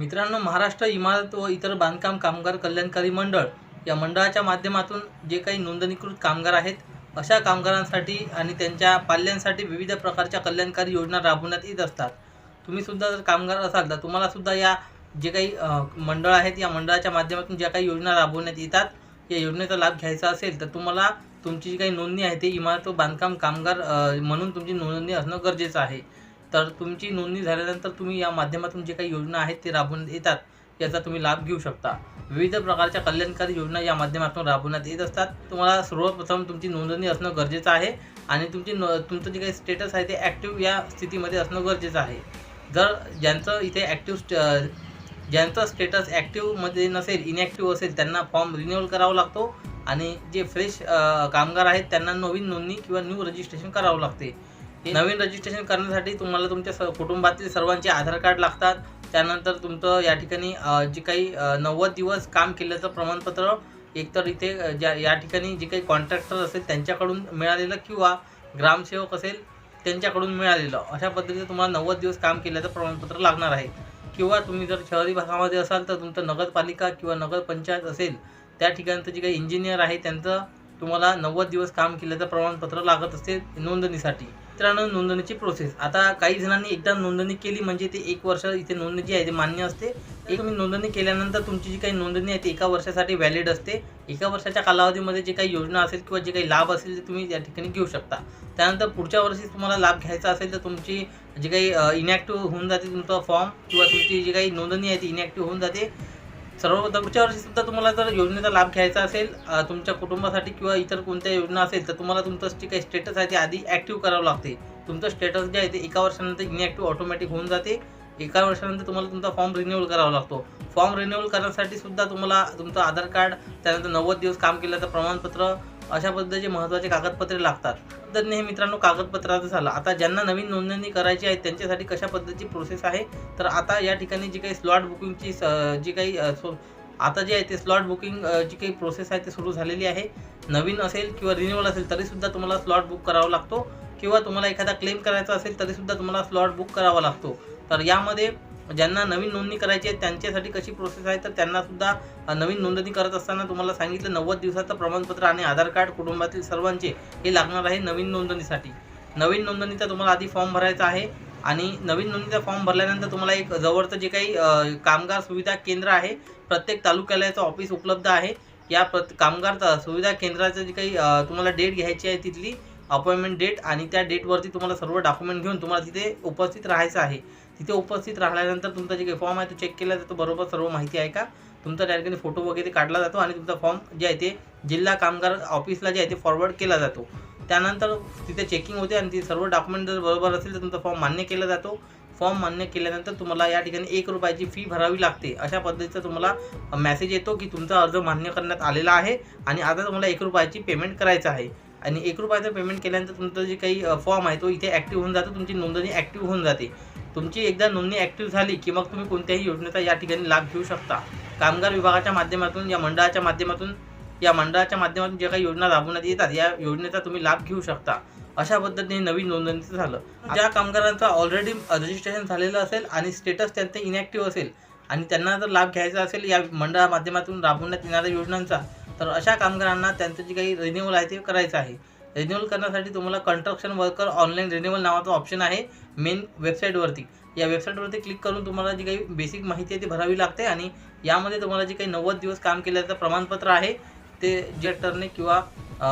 मित्रांनो महाराष्ट्र इमारत व इतर बांधकाम कामगार कल्याणकारी मंडळ या मंडळाच्या माध्यमातून जे काही नोंदणीकृत कामगार आहेत अशा कामगारांसाठी आणि त्यांच्या पाल्यांसाठी विविध प्रकारच्या कल्याणकारी योजना राबवण्यात येत असतात. तुम्ही सुद्धा जर कामगार असाल तर तुम्हालासुद्धा या जे काही मंडळ आहेत या मंडळाच्या माध्यमातून ज्या काही योजना राबवण्यात येतात या योजनेचा लाभ घ्यायचा असेल तर तुम्हाला तुमची जी काही नोंदणी आहे ते इमारत व बांधकाम कामगार म्हणून तुमची नोंदणी असणं गरजेचं आहे. तर तुमची नोंदणी झाल्यानंतर तुम्ही या माध्यमातून जे काही योजना आहेत ते राबवण्यात येतात याचा तुम्ही लाभ घेऊ शकता. विविध प्रकारच्या कल्याणकारी योजना या माध्यमातून राबवण्यात येत असतात. तुम्हाला सर्वप्रथम तुमची नोंदणी असणं गरजेचं आहे आणि तुमची न तुमचं जे काही स्टेटस आहे ते ॲक्टिव्ह या स्थितीमध्ये असणं गरजेचं आहे. जर ज्यांचं इथे ॲक्टिव्ह ज्यांचं स्टेटस ॲक्टिव्हमध्ये नसेल इनॲक्टिव्ह असेल त्यांना फॉर्म रिन्युअल करावा लागतो आणि जे फ्रेश कामगार आहेत त्यांना नवीन नोंदणी किंवा न्यू रजिस्ट्रेशन करावं लागते. नवीन रजिस्ट्रेशन करण्यासाठी तुम्हाला तुमच्या स कुटुंबातील सर्वांचे आधार कार्ड लागतात. त्यानंतर तुमचं या ठिकाणी जे काही नव्वद दिवस काम केल्याचं प्रमाणपत्र एकतर इथे ज्या या ठिकाणी जे काही कॉन्ट्रॅक्टर असेल त्यांच्याकडून मिळालेलं किंवा ग्रामसेवक असेल त्यांच्याकडून मिळालेलं. अशा पद्धतीने तुम्हाला नव्वद दिवस काम केल्याचं प्रमाणपत्र लागणार आहे. किंवा तुम्ही जर शहरी भागामध्ये असाल तर तुमचं नगरपालिका किंवा नगरपंचायत असेल त्या ठिकाणचं जे काही इंजिनियर आहे त्यांचं तुम्हाला नव्वद दिवस काम केल्याचं प्रमाणपत्र लागत असते नोंदणीसाठी. मित्रांनो नोंदणीची प्रोसेस आता काही जणांनी एकदा नोंदणी केली म्हणजे ते एक वर्ष इथे नोंदणी जी आहे ते मान्य असते. एक तुम्ही नोंदणी केल्यानंतर तुमची जी काही नोंदणी आहे ती एका वर्षासाठी व्हॅलिड असते. एका वर्षाच्या कालावधीमध्ये जे काही योजना असेल किंवा जे काही लाभ असेल ते तुम्ही या ठिकाणी घेऊ शकता. त्यानंतर पुढच्या वर्षी तुम्हाला लाभ घ्यायचा असेल तर तुमची जी काही इनॅक्टिव्ह होऊन जाते तुमचा फॉर्म किंवा तुमची जी काही नोंदणी आहे ती इनॅक्टिव्ह होऊन जाते. सर्व पुढच्या वर्षीसुद्धा तुम्हाला जर योजनेचा लाभ घ्यायचा असेल तुमच्या कुटुंबासाठी किंवा इतर कोणत्या योजना असेल तर तुम्हाला तुमचं जे काही स्टेटस आहे ते आधी ॲक्टिव्ह करावं लागते. तुमचं स्टेटस जे आहे ते एका वर्षानंतर इनॲक्टिव्ह ऑटोमॅटिक होऊन जाते. एका वर्षानंतर तुम्हाला तुमचा फॉर्म रिन्युअल करावा लागतो. फॉर्म रिन्युअल करण्यासाठी सुद्धा तुम्हाला तुमचं आधार कार्ड त्यानंतर नव्वद दिवस काम केल्याचं प्रमाणपत्र अशा पद्धतीचे महत्त्वाचे कागदपत्रे लागतात. पद्धतीने हे मित्रांनो कागदपत्राचं झालं. आता ज्यांना नवीन नोंदणी करायची आहे त्यांच्यासाठी कशा पद्धतीची प्रोसेस आहे? तर आता या ठिकाणी जी काही स्लॉट बुकिंगची स- जी काही सो- आता जे आहे ते स्लॉट बुकिंग जी काही प्रोसेस आहे ते सुरू झालेली आहे. नवीन असेल किंवा रिन्युअल असेल तरीसुद्धा तुम्हाला स्लॉट बुक करावा लागतो. किंवा तुम्हाला एखादा क्लेम करायचा असेल तरीसुद्धा तुम्हाला स्लॉट बुक करावा लागतो. तर यामध्ये ज्यांना नवीन नोंदणी करायची आहे त्यांच्यासाठी कशी प्रोसेस आहे तर त्यांना सुद्धा नवीन नोंदणी करत असताना तुम्हाला सांगितलं नव्वद दिवसाचं प्रमाणपत्र आणि आधार कार्ड कुटुंबातील सर्वांचे हे लागणार आहे नवीन नोंदणीसाठी. नवीन नोंदणीचा तुम्हाला आधी फॉर्म भरायचा आहे आणि नवीन नोंदणीचा फॉर्म भरल्यानंतर तुम्हाला एक जवळचं जे काही कामगार सुविधा केंद्र आहे प्रत्येक तालुक्यालयाचं ऑफिस उपलब्ध आहे. या प्र कामगार सुविधा केंद्राचं जी काही तुम्हाला डेट घ्यायची आहे तिथली अपॉइंटमेंट डेट आणि त्या डेटवरती तुम्हाला सर्व डॉक्युमेंट घेऊन तुम्हाला तिथे उपस्थित राहायचं आहे. तिथे उपस्थित राहिल्यानंतर तुमचा जे काही फॉर्म आहे तो चेक केला जातो. बरोबर सर्व माहिती आहे का? तुमचा त्या ठिकाणी फोटो वगैरे काढला जातो आणि तुमचा फॉर्म जे आहे ते जिल्हा कामगार ऑफिसला जे आहे ते फॉरवर्ड केला जातो. त्यानंतर तिथे चेकिंग होते आणि ते सर्व डॉक्युमेंट जर बरोबर असेल तर तुमचा फॉर्म मान्य केला जातो. फॉर्म मान्य केल्यानंतर तुम्हाला या ठिकाणी एक रुपयाची फी भरावी लागते. अशा पद्धतीचा तुम्हाला मेसेज येतो की तुमचा अर्ज मान्य करण्यात आलेला आहे आणि आता तुम्हाला एक रुपयाची पेमेंट करायचं आहे. आणि एक रुपयाचं पेमेंट केल्यानंतर तुमचं जे काही फॉर्म आहे तो इथे ॲक्टिव्ह होऊन जातो. तुमची नोंदणी ॲक्टिव्ह होऊन जाते. तुमची एकदा नोंदणी ॲक्टिव्ह झाली की मग तुम्ही कोणत्याही योजनेचा या ठिकाणी लाभ घेऊ शकता. कामगार विभागाच्या माध्यमातून या मंडळाच्या माध्यमातून या मंडळाच्या माध्यमातून ज्या काही योजना राबवण्यात येतात या योजनेचा तुम्ही लाभ घेऊ शकता. अशा पद्धतीने नवीन नोंदणीचं झालं. ज्या कामगारांचं ऑलरेडी रजिस्ट्रेशन झालेलं असेल आणि स्टेटस त्यांचं इनॅक्टिव्ह असेल आणि त्यांना जर लाभ घ्यायचा असेल या मंडळा माध्यमातून राबवण्यात येणाऱ्या योजनांचा तर अशा कामगारांना त्यांचं जे काही रिन्युअल आहे ते करायचं आहे. रिन्युअल करण्यासाठी तुम्हाला कन्स्ट्रक्शन वर्कर ऑनलाईन रिन्युअल नावाचा ऑप्शन आहे मेन वेबसाईटवरती या वेबसाईटवरती क्लिक करून तुम्हाला जी काही बेसिक माहिती आहे ती भरावी लागते आणि यामध्ये तुम्हाला जे काही नव्वद दिवस काम केल्याचं प्रमाणपत्र आहे. ते डिरेक्टरने किंवा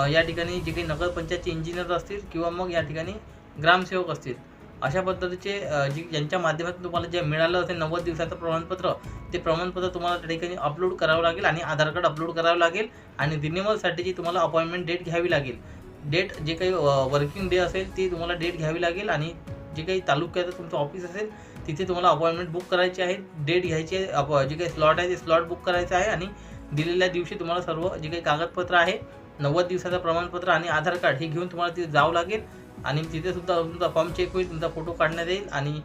या ठिकाणी जे काही नगरपंचायतचे इंजिनियर असतील किंवा मग या ठिकाणी ग्रामसेवक असतील. अशा पद्धतीचे जी ज्यांच्या माध्यमातून तुम्हाला जे मिळालं असेल नव्वद दिवसाचं प्रमाणपत्र ते प्रमाणपत्र तुम्हाला त्या ठिकाणी अपलोड करावं लागेल आणि आधार कार्ड अपलोड करावं लागेल आणि रिन्युअलसाठीची तुम्हाला अपॉइंटमेंट डेट घ्यावी लागेल. डेट जे काही वर्किंग डे असेल ती तुम्हाला डेट घ्यावी लागेल आणि जे काही तालुक्याचं तुमचं ऑफिस असेल तिथे तुम्हाला अपॉइंटमेंट बुक करायची आहे. डेट घ्यायची आहे अप- जे काही स्लॉट आहे ते स्लॉट बुक करायचं आहे आणि दिलेल्या दिवशी तुम्हाला सर्व जे काही कागदपत्र आहे नव्वद दिवसाचं प्रमाणपत्र आणि आधार कार्ड हे घेऊन तुम्हाला तिथे जावं लागेल. आणि तिथे सुद्धा तुमचा फॉर्म चेक होईल तुमचा फोटो काढण्यात येईल आणि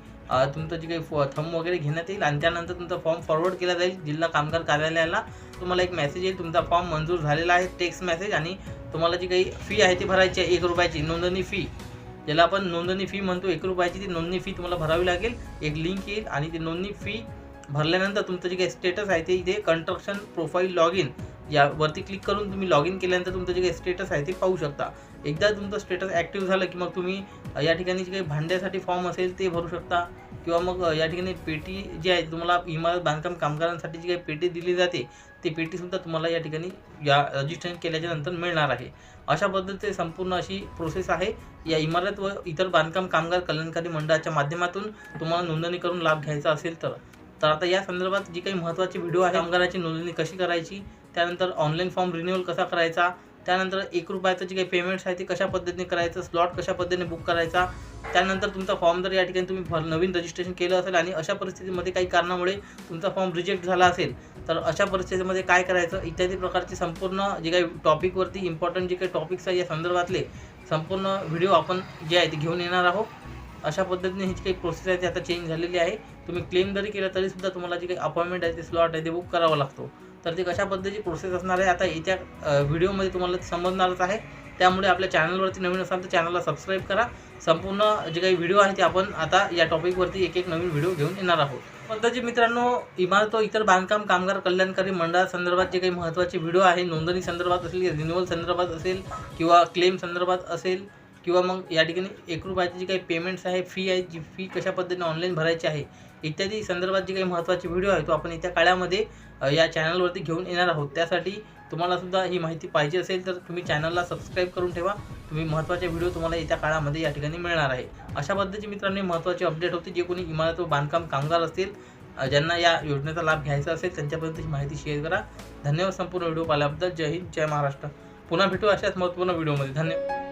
तुमचं जे काही थंब वगैरे घेण्यात येईल आणि त्यानंतर तुमचा फॉर्म फॉरवर्ड केला जाईल जिल्हा कामगार कार्यालयाला. तुम्हाला एक मेसेज येईल तुमचा फॉर्म मंजूर झालेला आहे टेक्स्ट मेसेज आणि तुम्हाला जी काही फी आहे ती भरायची आहे एक रुपयाची नोंदणी फी ज्याला आपण नोंदणी फी म्हणतो एक रुपयाची ती नोंदणी फी तुम्हाला भरावी लागेल. एक लिंक येईल आणि ती नोंदणी फी भरल्यानंतर तुमचं जे काही स्टेटस आहे ते इथे कन्स्ट्रक्शन प्रोफाईल लॉग इन यावरती क्लिक करून तुम्ही लॉग इन केल्यानंतर तुमचं जे काही स्टेटस आहे ते पाहू शकता. एकदा तुमचं स्टेटस ॲक्टिव्ह झालं की मग तुम्ही या ठिकाणी जे काही भांड्यासाठी फॉर्म असेल ते भरू शकता. किंवा मग या ठिकाणी पेटी जी आहे तुम्हाला इमारत बांधकाम कामगारांसाठी जी काही पेटी दिली जाते ती पेटीसुद्धा तुम्हाला या ठिकाणी या रजिस्ट्रेशन केल्याच्यानंतर मिळणार आहे. अशा पद्धतीचे संपूर्ण अशी प्रोसेस आहे. या इमारत व इतर बांधकाम कामगार कल्याणकारी मंडळाच्या माध्यमातून तुम्हाला नोंदणी करून लाभ घ्यायचा असेल तर. तर आता या संदर्भात जी काही महत्त्वाची व्हिडिओ आहे कामगाराची नोंदणी कशी करायची त्यानंतर ऑनलाईन फॉर्म रिन्युअल कसा करायचा त्यानंतर एक रुपयाचं जे काही पेमेंट्स आहे ते कशा पद्धतीने करायचं स्लॉट कशा पद्धतीने बुक करायचा त्यानंतर तुमचा फॉर्म जर या ठिकाणी तुम्ही भर नवीन रजिस्ट्रेशन केलं असेल आणि अशा परिस्थितीमध्ये काही कारणामुळे तुमचा फॉर्म रिजेक्ट झाला असेल तर अशा परिस्थितीमध्ये काय करायचं? इत्यादी प्रकारचे संपूर्ण जे काही टॉपिकवरती इम्पॉर्टंट जे काही टॉपिक्स आहे या संदर्भातले संपूर्ण व्हिडिओ आपण जे आहे ते घेऊन येणार आहोत. अशा पद्धतीने ही जी काही प्रोसेस आहे ती आता चेंज झालेली आहे. तुम्ही क्लेम जरी केलं तरीसुद्धा तुम्हाला जी काही अपॉइंटमेंट आहे ते स्लॉट आहे ते बुक करावा लागतो. तर ते कशा पद्धतीची प्रोसेस असणार आहे आता येत्या व्हिडिओमध्ये तुम्हाला ते समजणारच आहे. त्यामुळे आपल्या चॅनलवरती नवीन असाल तर चॅनलला सबस्क्राईब करा. संपूर्ण जे काही व्हिडिओ आहे ते आपण आता या टॉपिकवरती एक एक नवीन व्हिडिओ घेऊन येणार आहोत. पद्धती मित्रांनो इमारत व इतर बांधकाम कामगार कल्याणकारी मंडळासंदर्भात जे काही महत्त्वाचे व्हिडिओ आहे नोंदणी संदर्भात असेल रिन्युअल संदर्भात असेल किंवा क्लेम संदर्भात असेल किंवा मग या ठिकाणी एक रुपयाची जी काही पेमेंट्स आहे फी आहे जी फी कशा पद्धतीने ऑनलाईन भरायची आहे इत्यादी संदर्भात जे काही महत्त्वाचे व्हिडिओ आहे तो आपण येत्या काळामध्ये या चॅनलवरती घेऊन येणार आहोत. त्यासाठी तुम्हाला सुद्धा ही माहिती पाहिजे असेल तर तुम्ही चॅनलला सबस्क्राईब करून ठेवा. तुम्ही महत्त्वाचे व्हिडिओ तुम्हाला येत्या काळामध्ये या ठिकाणी मिळणार आहे. अशा पद्धतीची मित्रांनी महत्त्वाचे अपडेट होते जे कोणी इमारत व बांधकाम कामगार असतील ज्यांना या योजनेचा लाभ घ्यायचा असेल त्यांच्यापर्यंत ही माहिती शेअर करा. धन्यवाद संपूर्ण व्हिडिओ पाहिल्याबद्दल. जय हिंद जय महाराष्ट्र. पुन्हा भेटू अशाच महत्त्वपूर्ण व्हिडिओमध्ये धन्यवाद.